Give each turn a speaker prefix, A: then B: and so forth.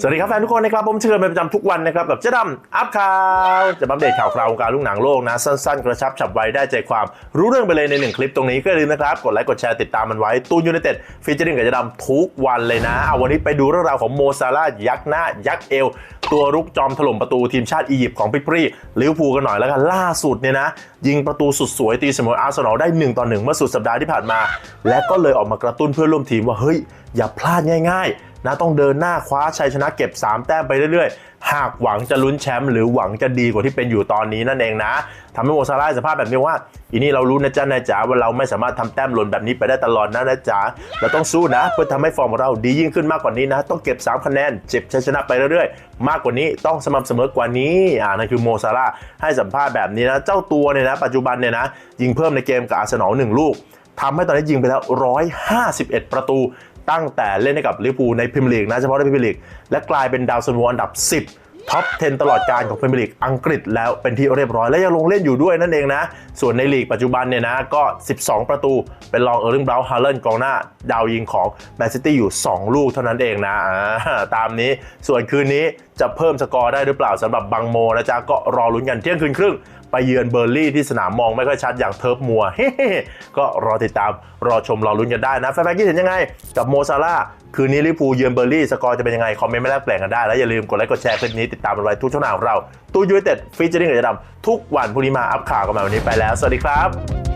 A: สวัสดีครับแฟนทุกคนนะครับผมเชิญเป็นประจำทุกวันนะครับกับเจ๊ดำอัพข่าวจะมาอัปเดตข่าวคราววงการลูกหนังโลกนะ สั้นๆ กระชับฉับไวได้ใจความรู้เรื่องไปเลยในหนึ่งคลิปตรงนี้ก็ลืมนะครับ กดไลค์กดแชร์ติดตามมันไว้ตูนยูไนเต็ดฟีเจอริ่งกับเจ๊ดำทุกวันเลยนะเอาวันนี้ไปดูเรื่องราวของโมซาร่ายักษ์หน้ายักษ์เอว ตัวรุกจอมถล่มประตูทีมชาติอียิปต์ของพิปรีลิเวอร์พูลกันหน่อยแล้วกันล่าสุดเนี่ยนะ ยิงประตูสุดสวยตีเสมออาร์เซนอลได้1ต่อ1เมื่อสุดสัปดาห์ที่ผ่านมา และก็เลยออกมากระตุ้นเพื่อนร่วมทีมว่าเฮ้ยอย่าพลาดง่ายๆนะต้องเดินหน้าคว้าชัยชนะเก็บ 3 แต้มไปเรื่อยๆ หากหวังจะลุ้นแชมป์หรือหวังจะดีกว่าที่เป็นอยู่ตอนนี้นั่นเองนะทำให้โมซาร่าสภาพแบบนี้ว่าอีนี่เรารู้นะจ๊ะนายจ๋าว่าเราไม่สามารถทำแต้มหล่นแบบนี้ไปได้ตลอดนะนะจ๊ะเราต้องสู้นะ เพื่อทำให้ฟอร์มของเราดียิ่งขึ้นมากกว่านี้นะ ต้องเก็บ 3 คะแนนเจ็บชัยชนะไปเรื่อยๆ มากกว่านี้ต้องสม่ำเสมอกว่านี้อ่านั่นคือโมซาร่าให้สัมภาษณ์แบบนี้นะเจ้าตัวเนี่ยนะปัจจุบันเนี่ยนะยิงเพิ่มในเกมกับอาร์เซนอลหนึ่งลูกทำให้ตอนนี้ยิงไปแล้ว 151 ประตูตั้งแต่เล่นให้กับลิเวอร์พูลในพรีเมียร์ลีกนะเฉพาะในพรีเมียร์ลีกและกลายเป็นดาวซันโวอันดับ 10 ท็อป 10 ตลอดการของพรีเมียร์ลีกอังกฤษแล้วเป็นที่เรียบร้อยและยังลงเล่นอยู่ด้วยนั่นเองนะ ส่วนในลีกปัจจุบันเนี่ยนะก็ 12 ประตู เป็นรองเออร์ลิงบราวน์ฮาเลนกองหน้า ดาวยิงของแมนซิตี้อยู่ 2 ลูกเท่านั้นเองนะตามนี้ส่วนคืนนี้จะเพิ่มสกอร์ได้หรือเปล่าสำหรับบังโมนะจ๊ะก็รอลุ้นกันเที่ยงคืนครึ่ง ไปเยือนเบอร์ลี่ที่สนามมองไม่ค่อยชัดอย่างเทิร์ฟมัวก็รอติดตามรอชมรอลุ้นกันได้นะแฟนๆคิดเห็นยังไง กับโมซาร่าคืนนี้ลิปูเยือนเบอร์ลี่สกอร์จะเป็นยังไง คอมเมนต์ไม่แลกเปลี่ยนกันได้ แล้วอย่าลืมกดไลค์กดแชร์คลิปนี้ติดตามกันไว้ทุกช่องทางของเรา ตู้ยูไนเต็ดฟีเจอริ่งกับจะดำทุกวันพรุ่งนี้มาอัพข่าวกันมาวันนี้ไปแล้ว สวัสดีครับ